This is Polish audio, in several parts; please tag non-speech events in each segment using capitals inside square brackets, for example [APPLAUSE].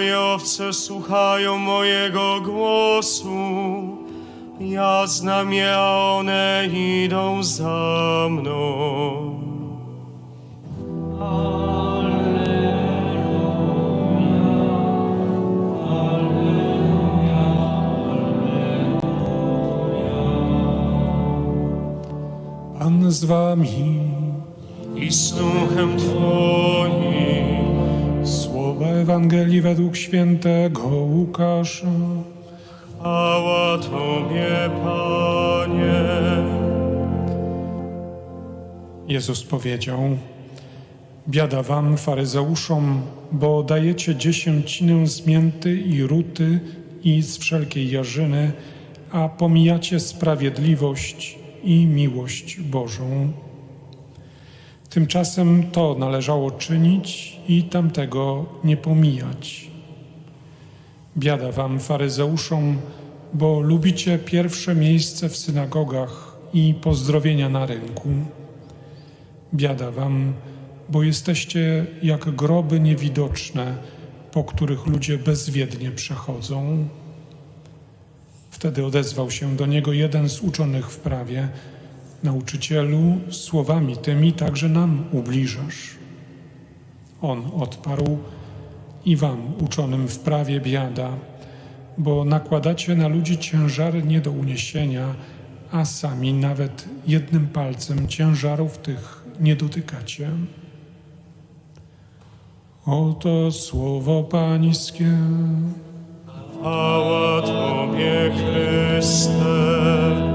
moje owce słuchają mojego głosu. Ja znam je, a one idą za mną. Pan z wami, I z duchem Twoim. Ewangelii według świętego Łukasza. Chwała Tobie, Panie. Jezus powiedział: Biada wam, faryzeuszom, bo dajecie dziesięcinę z mięty i ruty i z wszelkiej jarzyny, a pomijacie sprawiedliwość i miłość Bożą. Tymczasem to należało czynić i tamtego nie pomijać. Biada wam, faryzeuszom, bo lubicie pierwsze miejsce w synagogach i pozdrowienia na rynku. Biada wam, bo jesteście jak groby niewidoczne, po których ludzie bezwiednie przechodzą. Wtedy odezwał się do niego jeden z uczonych w prawie: Nauczycielu, słowami tymi także nam ubliżasz. On odparł: I wam, uczonym w prawie, biada, bo nakładacie na ludzi ciężary nie do uniesienia, a sami nawet jednym palcem ciężarów tych nie dotykacie. Oto słowo Pańskie. Chwała Tobie, Chryste.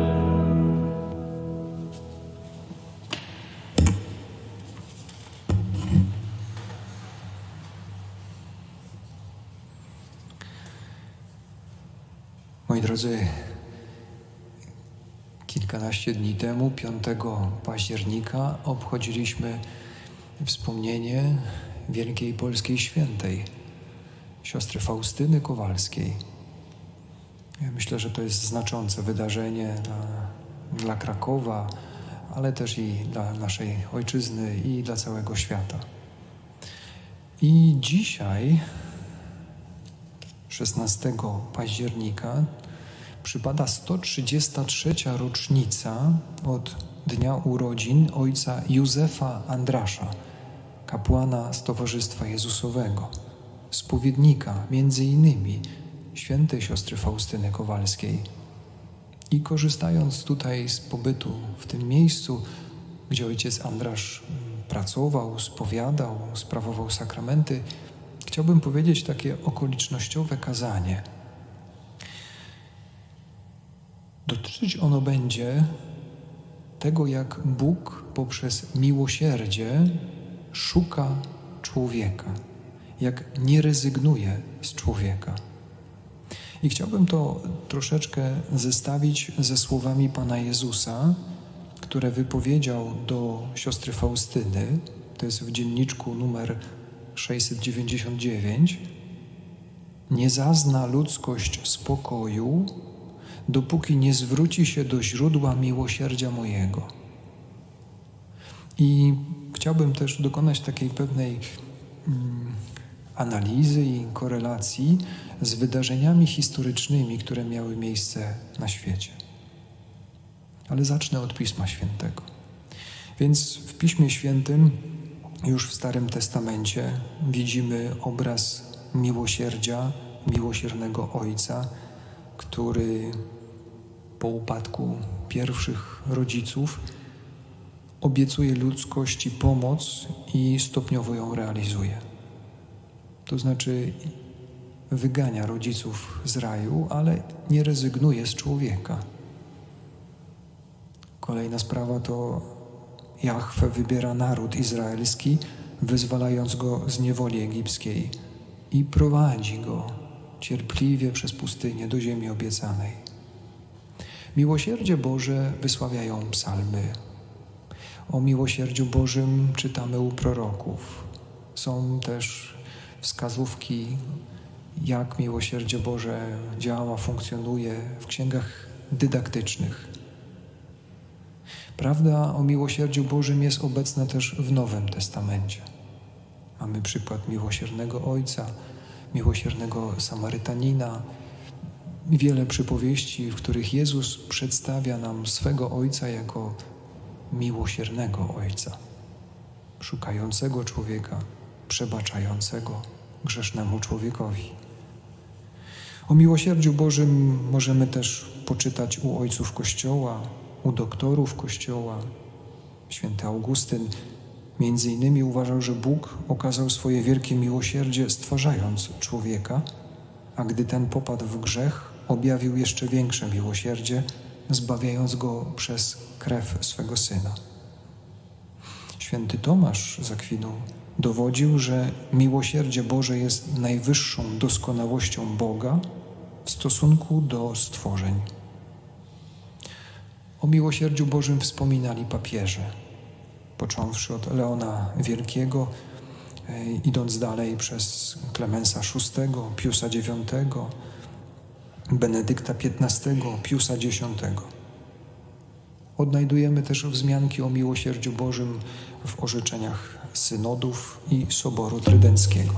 Moi drodzy, kilkanaście dni temu, 5 października, obchodziliśmy wspomnienie wielkiej polskiej świętej, siostry Faustyny Kowalskiej. Ja myślę, że to jest znaczące wydarzenie dla, dla Krakowa, ale też i dla naszej ojczyzny i dla całego świata. I dzisiaj 16 października przypada 133. rocznica od dnia urodzin ojca Józefa Andrasza, kapłana z Towarzystwa Jezusowego, spowiednika między innymi świętej siostry Faustyny Kowalskiej. I korzystając tutaj z pobytu w tym miejscu, gdzie ojciec Andrasz pracował, spowiadał, sprawował sakramenty, chciałbym powiedzieć takie okolicznościowe kazanie. Dotyczyć ono będzie tego, jak Bóg poprzez miłosierdzie szuka człowieka, jak nie rezygnuje z człowieka. I chciałbym to troszeczkę zestawić ze słowami Pana Jezusa, które wypowiedział do siostry Faustyny. To jest w dzienniczku numer 699. Nie zazna ludzkość spokoju, dopóki nie zwróci się do źródła miłosierdzia mojego. I chciałbym też dokonać takiej pewnej mm, analizy i korelacji z wydarzeniami historycznymi, które miały miejsce na świecie. Ale zacznę od Pisma Świętego. Więc w Piśmie Świętym, już w Starym Testamencie, widzimy obraz miłosierdzia, miłosiernego Ojca, który po upadku pierwszych rodziców obiecuje ludzkości pomoc i stopniowo ją realizuje. To znaczy wygania rodziców z raju, ale nie rezygnuje z człowieka. Kolejna sprawa to Jahwe wybiera naród izraelski, wyzwalając go z niewoli egipskiej i prowadzi go cierpliwie przez pustynię do ziemi obiecanej. Miłosierdzie Boże wysławiają psalmy. O miłosierdziu Bożym czytamy u proroków. Są też wskazówki, jak miłosierdzie Boże działa, funkcjonuje w księgach dydaktycznych. Prawda o miłosierdziu Bożym jest obecna też w Nowym Testamencie. Mamy przykład miłosiernego Ojca, miłosiernego Samarytanina. Wiele przypowieści, w których Jezus przedstawia nam swego Ojca jako miłosiernego Ojca, szukającego człowieka, przebaczającego grzesznemu człowiekowi. O miłosierdziu Bożym możemy też poczytać u ojców Kościoła, u doktorów Kościoła. Święty Augustyn między innymi uważał, że Bóg okazał swoje wielkie miłosierdzie stwarzając człowieka, a gdy ten popadł w grzech, objawił jeszcze większe miłosierdzie, zbawiając go przez krew swego Syna. Święty Tomasz z dowodził, że miłosierdzie Boże jest najwyższą doskonałością Boga w stosunku do stworzeń. O miłosierdziu Bożym wspominali papieże, począwszy od Leona Wielkiego, e, idąc dalej przez Klemensa VI, Piusa IX, Benedykta XV, Piusa X. Odnajdujemy też wzmianki o miłosierdziu Bożym w orzeczeniach synodów i Soboru Trydenckiego.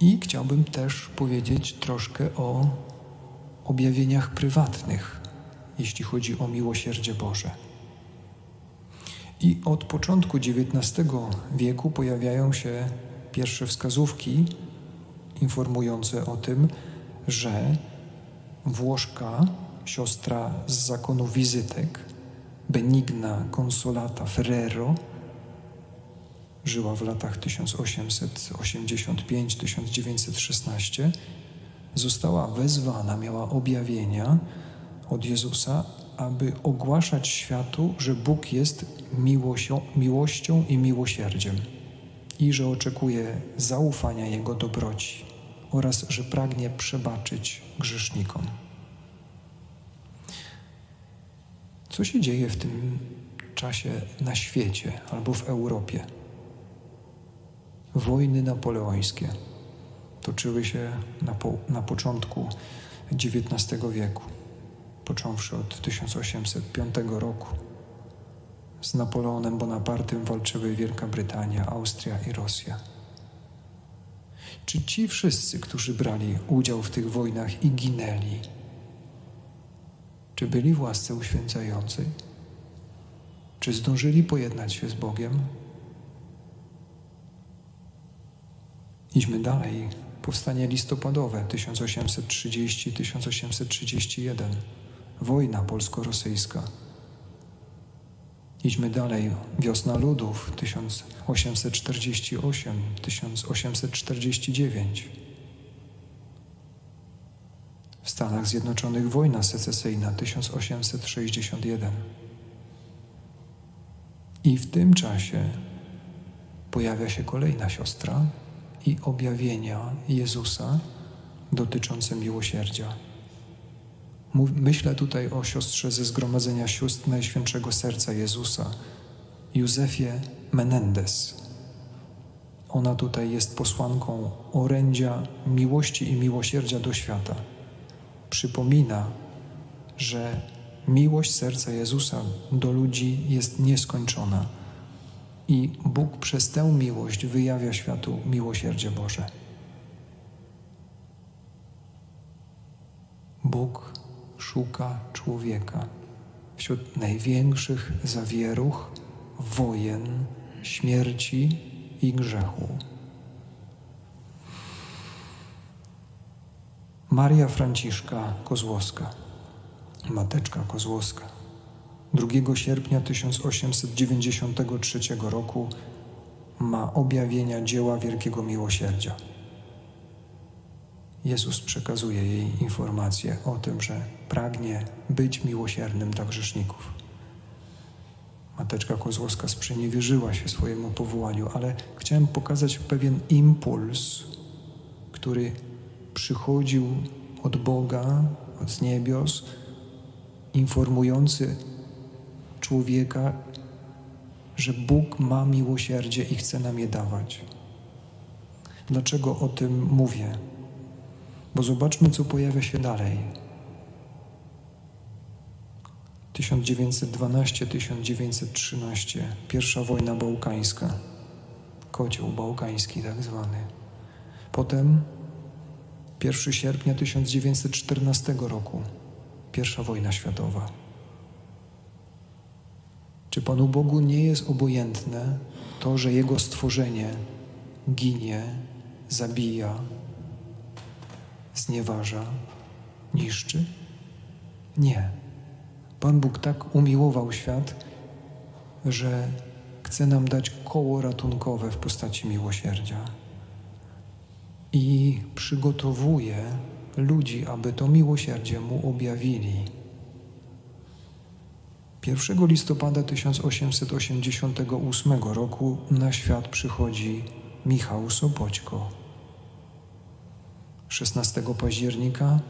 I chciałbym też powiedzieć troszkę o objawieniach prywatnych, jeśli chodzi o miłosierdzie Boże. I od początku XIX wieku pojawiają się pierwsze wskazówki informujące o tym, że Włoszka, siostra z zakonu wizytek, Benigna Consolata Ferrero, żyła w latach 1885-1916, została wezwana, miała objawienia od Jezusa, aby ogłaszać światu, że Bóg jest miłością, miłością i miłosierdziem i że oczekuje zaufania Jego dobroci oraz że pragnie przebaczyć grzesznikom. Co się dzieje w tym czasie na świecie albo w Europie? Wojny napoleońskie toczyły się na, po, na początku XIX wieku, począwszy od 1805 roku. Z Napoleonem Bonapartem walczyły Wielka Brytania, Austria i Rosja. Czy ci wszyscy, którzy brali udział w tych wojnach i ginęli, czy byli w łasce uświęcającej? Czy zdążyli pojednać się z Bogiem? Idźmy dalej. Powstanie listopadowe 1830-1831. Wojna polsko-rosyjska. Idźmy dalej. Wiosna ludów 1848-1849. W Stanach Zjednoczonych wojna secesyjna 1861. I w tym czasie pojawia się kolejna siostra i objawienia Jezusa dotyczące miłosierdzia. Myślę tutaj o siostrze ze Zgromadzenia Sióstr Najświętszego Serca Jezusa, Józefie Menendez. Ona tutaj jest posłanką orędzia miłości i miłosierdzia do świata. Przypomina, że miłość serca Jezusa do ludzi jest nieskończona i Bóg przez tę miłość wyjawia światu miłosierdzie Boże. Bóg szuka człowieka wśród największych zawieruch, wojen, śmierci i grzechu. Maria Franciszka Kozłowska, mateczka Kozłowska, 2 sierpnia 1893 roku ma objawienia dzieła wielkiego miłosierdzia. Jezus przekazuje jej informację o tym, że pragnie być miłosiernym dla grzeszników. Mateczka Kozłowska sprzeniewierzyła się swojemu powołaniu, ale chciałem pokazać pewien impuls, który przychodził od Boga, od niebios, informujący człowieka, że Bóg ma miłosierdzie i chce nam je dawać. Dlaczego o tym mówię? Bo zobaczmy, co pojawia się dalej. 1912-1913, pierwsza wojna bałkańska, kocioł bałkański tak zwany. Potem 1 sierpnia 1914 roku, pierwsza wojna światowa. Czy Panu Bogu nie jest obojętne to, że Jego stworzenie ginie, zabija, znieważa, niszczy? Nie. Pan Bóg tak umiłował świat, że chce nam dać koło ratunkowe w postaci miłosierdzia. I przygotowuje ludzi, aby to miłosierdzie mu objawili. 1 listopada 1888 roku na świat przychodzi Michał Sopoćko. 16 października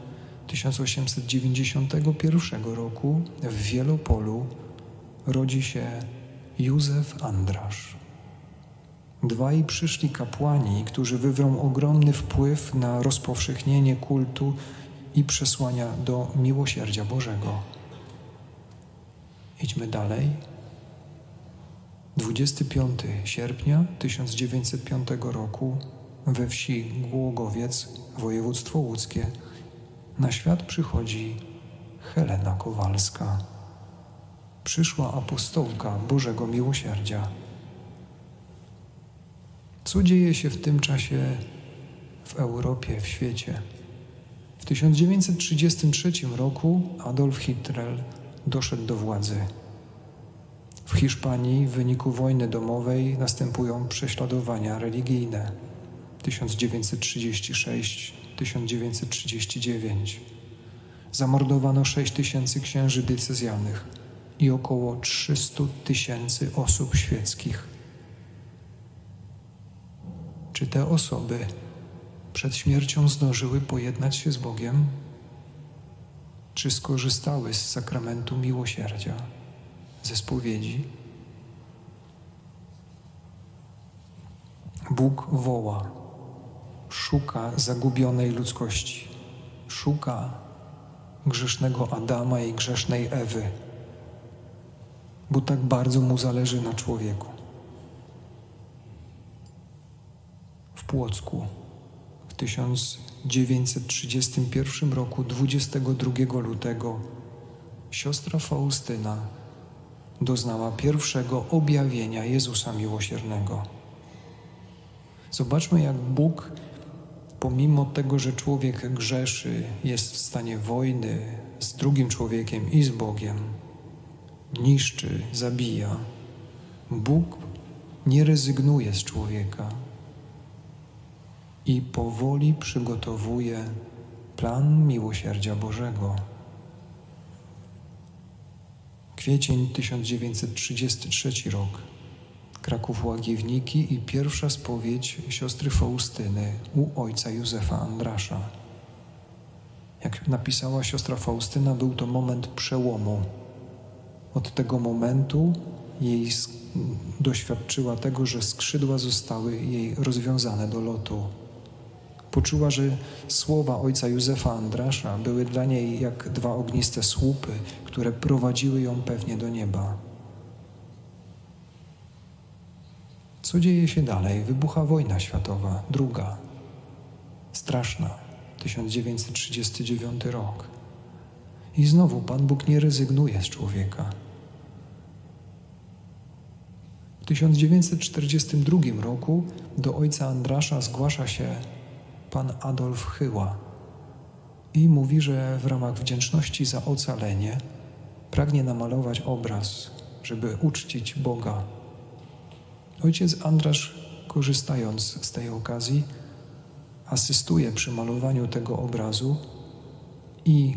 1891 roku w Wielopolu rodzi się Józef Andrasz. Dwaj przyszli kapłani, którzy wywrą ogromny wpływ na rozpowszechnienie kultu i przesłania do miłosierdzia Bożego. Idźmy dalej. 25 sierpnia 1905 roku we wsi Głogowiec, województwo łódzkie, na świat przychodzi Helena Kowalska, przyszła apostołka Bożego Miłosierdzia. Co dzieje się w tym czasie w Europie, w świecie? W 1933 roku Adolf Hitler doszedł do władzy. W Hiszpanii w wyniku wojny domowej następują prześladowania religijne. 1936-1939. Zamordowano 6 tysięcy księży decyzjalnych i około 300 tysięcy osób świeckich. Czy te osoby przed śmiercią zdążyły pojednać się z Bogiem? Czy skorzystały z sakramentu miłosierdzia, ze spowiedzi? Bóg woła, szuka zagubionej ludzkości, szuka grzesznego Adama i grzesznej Ewy, bo tak bardzo mu zależy na człowieku. W Płocku w 1931 roku, 22 lutego, siostra Faustyna doznała pierwszego objawienia Jezusa Miłosiernego. Zobaczmy, jak Bóg, pomimo tego, że człowiek grzeszy, jest w stanie wojny z drugim człowiekiem i z Bogiem, niszczy, zabija. Bóg nie rezygnuje z człowieka i powoli przygotowuje plan miłosierdzia Bożego. Kwiecień 1933 rok. Kraków Łagiewniki i pierwsza spowiedź siostry Faustyny u ojca Józefa Andrasza. Jak napisała siostra Faustyna, był to moment przełomu. Od tego momentu jej doświadczyła tego, że skrzydła zostały jej rozwiązane do lotu. Poczuła, że słowa ojca Józefa Andrasza były dla niej jak dwa ogniste słupy, które prowadziły ją pewnie do nieba. Co dzieje się dalej? Wybucha wojna światowa, druga, straszna, 1939 rok. I znowu Pan Bóg nie rezygnuje z człowieka. W 1942 roku do ojca Andrasza zgłasza się pan Adolf Chyła i mówi, że w ramach wdzięczności za ocalenie pragnie namalować obraz, żeby uczcić Boga. Ojciec Andrasz, korzystając z tej okazji, asystuje przy malowaniu tego obrazu i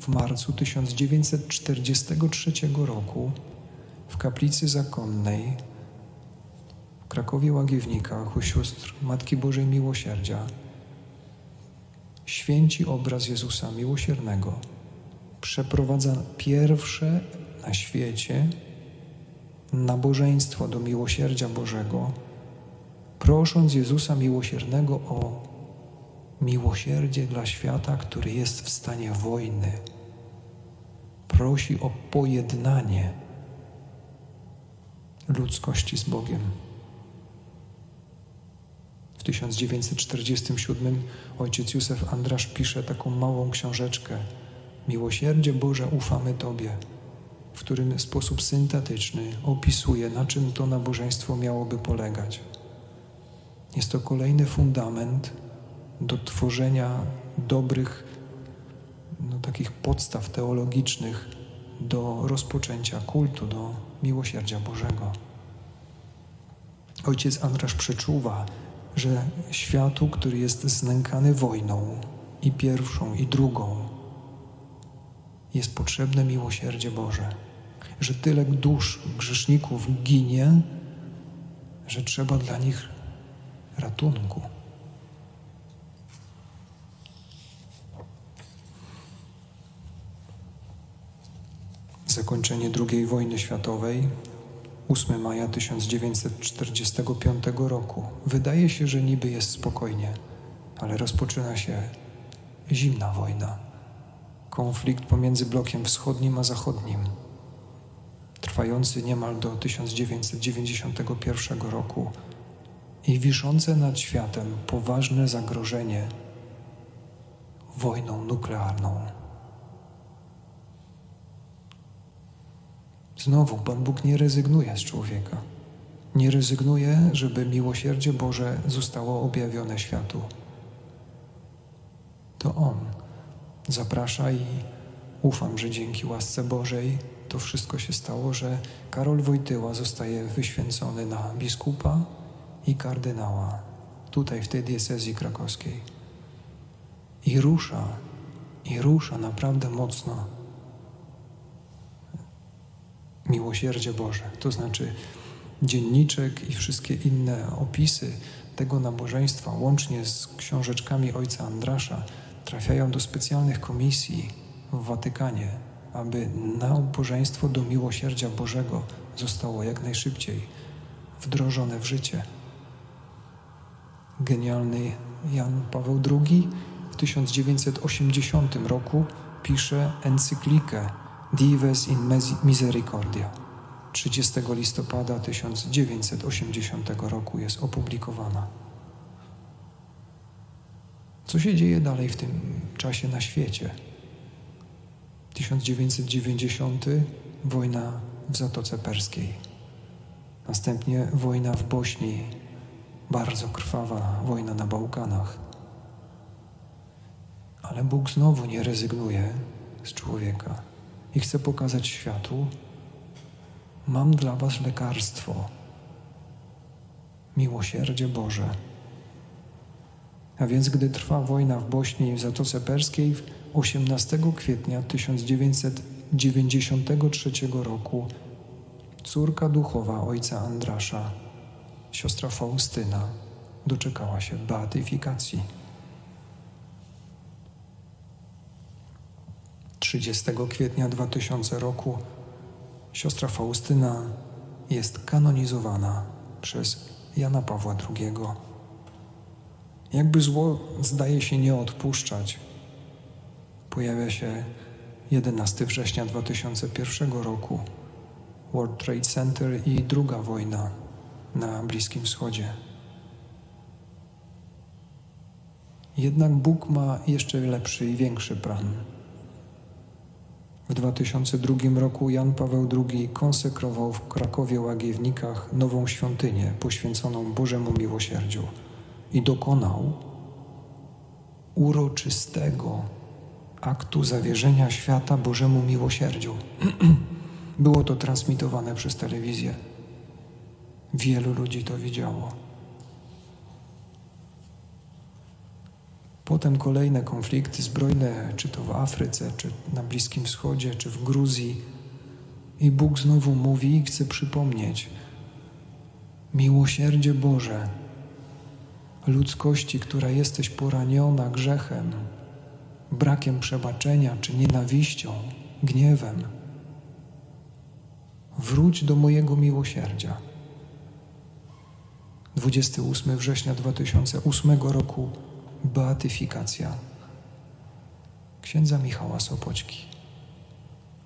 w marcu 1943 roku w kaplicy zakonnej w Krakowie Łagiewnikach u sióstr Matki Bożej Miłosierdzia święci obraz Jezusa Miłosiernego. Przeprowadza pierwsze na świecie nabożeństwo do miłosierdzia Bożego, prosząc Jezusa Miłosiernego o miłosierdzie dla świata, który jest w stanie wojny. Prosi o pojednanie ludzkości z Bogiem. W W 1947 ojciec Józef Andrasz pisze taką małą książeczkę Miłosierdzie Boże, ufamy Tobie, w którym w sposób syntetyczny opisuje, na czym to nabożeństwo miałoby polegać. Jest to kolejny fundament do tworzenia dobrych, no, takich podstaw teologicznych do rozpoczęcia kultu, do miłosierdzia Bożego. Ojciec Andrasz przeczuwa, że światu, który jest znękany wojną i pierwszą, i drugą, jest potrzebne miłosierdzie Boże. Że tyle dusz grzeszników ginie, że trzeba dla nich ratunku. Zakończenie II wojny światowej 8 maja 1945 roku. Wydaje się, że niby jest spokojnie, ale rozpoczyna się zimna wojna. Konflikt pomiędzy blokiem wschodnim a zachodnim, trwający niemal do 1991 roku i wiszące nad światem poważne zagrożenie wojną nuklearną. Znowu Pan Bóg nie rezygnuje z człowieka. Nie rezygnuje, żeby miłosierdzie Boże zostało objawione światu. To On zaprasza i ufam, że dzięki łasce Bożej to wszystko się stało, że Karol Wojtyła zostaje wyświęcony na biskupa i kardynała tutaj w tej diecezji krakowskiej. I rusza, i rusza naprawdę mocno miłosierdzie Boże. To znaczy dzienniczek i wszystkie inne opisy tego nabożeństwa, łącznie z książeczkami ojca Andrasza, trafiają do specjalnych komisji w Watykanie, aby nabożeństwo do miłosierdzia Bożego zostało jak najszybciej wdrożone w życie. Genialny Jan Paweł II w 1980 roku pisze encyklikę Dives in Misericordia. 30 listopada 1980 roku jest opublikowana. Co się dzieje dalej w tym czasie na świecie? 1990 wojna w Zatoce Perskiej. Następnie wojna w Bośni, bardzo krwawa wojna na Bałkanach. Ale Bóg znowu nie rezygnuje z człowieka i chce pokazać światu: Mam dla Was lekarstwo, miłosierdzie Boże. A więc, gdy trwa wojna w Bośni i w Zatoce Perskiej, 18 kwietnia 1993 roku córka duchowa ojca Andrasza, siostra Faustyna, doczekała się beatyfikacji. 30 kwietnia 2000 roku siostra Faustyna jest kanonizowana przez Jana Pawła II. Jakby zło zdaje się nie odpuszczać, pojawia się 11 września 2001 roku World Trade Center i druga wojna na Bliskim Wschodzie. Jednak Bóg ma jeszcze lepszy i większy plan. W 2002 roku Jan Paweł II konsekrował w Krakowie Łagiewnikach nową świątynię poświęconą Bożemu Miłosierdziu i dokonał uroczystego aktu zawierzenia świata Bożemu Miłosierdziu. [CLEARS THROAT] Było to transmitowane przez telewizję. Wielu ludzi to widziało. Potem kolejne konflikty zbrojne, czy to w Afryce, czy na Bliskim Wschodzie, czy w Gruzji. I Bóg znowu mówi i chce przypomnieć: Miłosierdzie Boże, ludzkości, która jesteś poraniona grzechem, brakiem przebaczenia, czy nienawiścią, gniewem. Wróć do mojego miłosierdzia. 28 września 2008 roku beatyfikacja księdza Michała Sopoćki,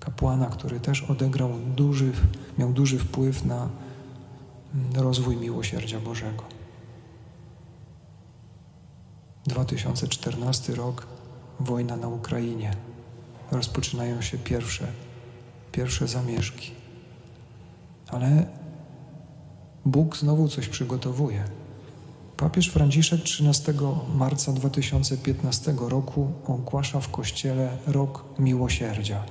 kapłana, który też odegrał duży, miał duży wpływ na rozwój miłosierdzia Bożego. 2014 rok, wojna na Ukrainie. Rozpoczynają się pierwsze, pierwsze zamieszki. Ale Bóg znowu coś przygotowuje. Papież Franciszek 13 marca 2015 roku ogłasza w kościele rok miłosierdzia.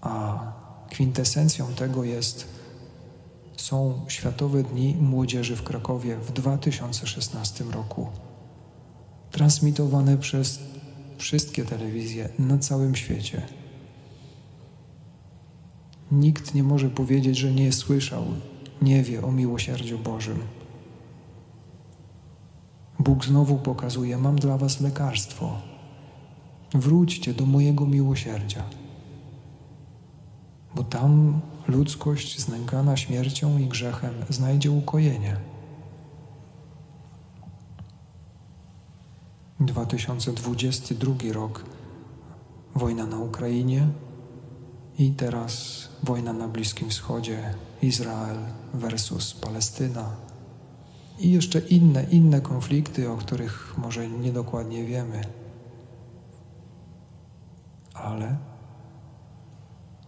A kwintesencją tego jest są Światowe Dni Młodzieży w Krakowie w 2016 roku. Transmitowane przez wszystkie telewizje na całym świecie. Nikt nie może powiedzieć, że nie słyszał, nie wie o miłosierdziu Bożym. Bóg znowu pokazuje: Mam dla Was lekarstwo. Wróćcie do mojego miłosierdzia, bo tam ludzkość znękana śmiercią i grzechem znajdzie ukojenie. 2022 rok wojna na Ukrainie i teraz wojna na Bliskim Wschodzie, Izrael versus Palestyna i jeszcze inne, inne konflikty, o których może niedokładnie wiemy. Ale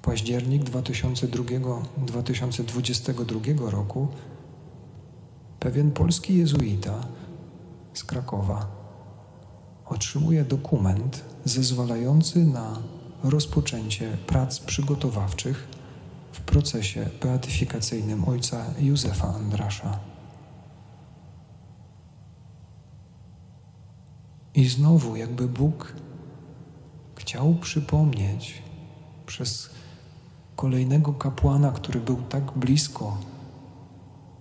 październik 2002, 2022 roku pewien polski jezuita z Krakowa otrzymuje dokument zezwalający na rozpoczęcie prac przygotowawczych w procesie beatyfikacyjnym ojca Józefa Andrasza. I znowu, jakby Bóg chciał przypomnieć przez kolejnego kapłana, który był tak blisko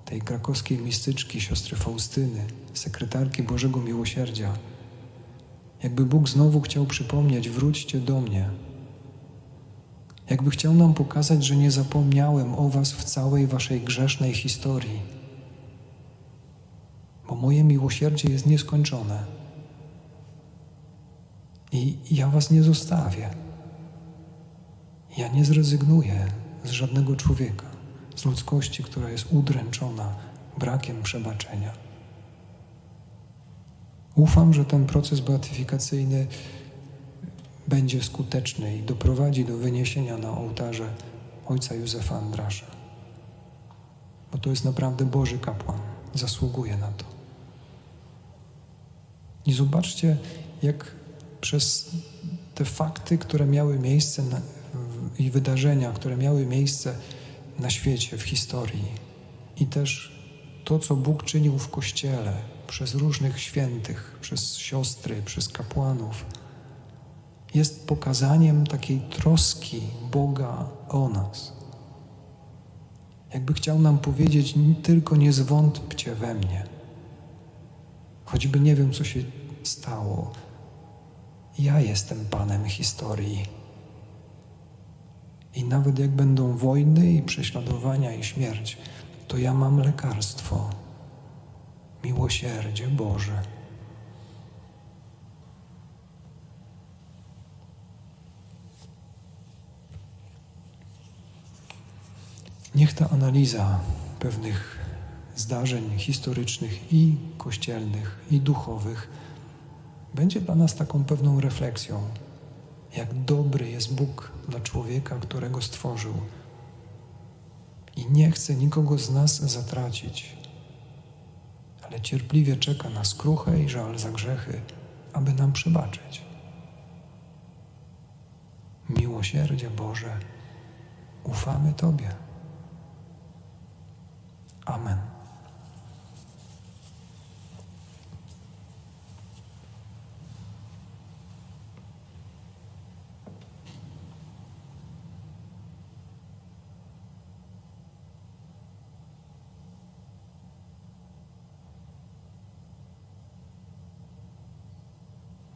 tej krakowskiej mistyczki, siostry Faustyny, sekretarki Bożego Miłosierdzia, jakby Bóg znowu chciał przypomnieć: wróćcie do mnie. Jakby chciał nam pokazać, że nie zapomniałem o Was w całej Waszej grzesznej historii, bo moje miłosierdzie jest nieskończone. I ja Was nie zostawię. Ja nie zrezygnuję z żadnego człowieka, z ludzkości, która jest udręczona brakiem przebaczenia. Ufam, że ten proces beatyfikacyjny będzie skuteczny i doprowadzi do wyniesienia na ołtarze ojca Józefa Andrasza. Bo to jest naprawdę Boży kapłan, zasługuje na to. I zobaczcie, jak przez te fakty, które miały miejsce na, i wydarzenia, które miały miejsce na świecie, w historii, i też to, co Bóg czynił w Kościele przez różnych świętych, przez siostry, przez kapłanów, jest pokazaniem takiej troski Boga o nas. Jakby chciał nam powiedzieć, tylko nie zwątpcie we mnie. Choćby nie wiem, co się stało. Ja jestem Panem historii. I nawet jak będą wojny i prześladowania i śmierć, to ja mam lekarstwo miłosierdzie Boże. Niech ta analiza pewnych zdarzeń historycznych i kościelnych, i duchowych będzie dla nas taką pewną refleksją, jak dobry jest Bóg dla człowieka, którego stworzył i nie chce nikogo z nas zatracić, ale cierpliwie czeka na skruchę i żal za grzechy, aby nam przebaczyć. Miłosierdzie Boże, ufamy Tobie. Amen.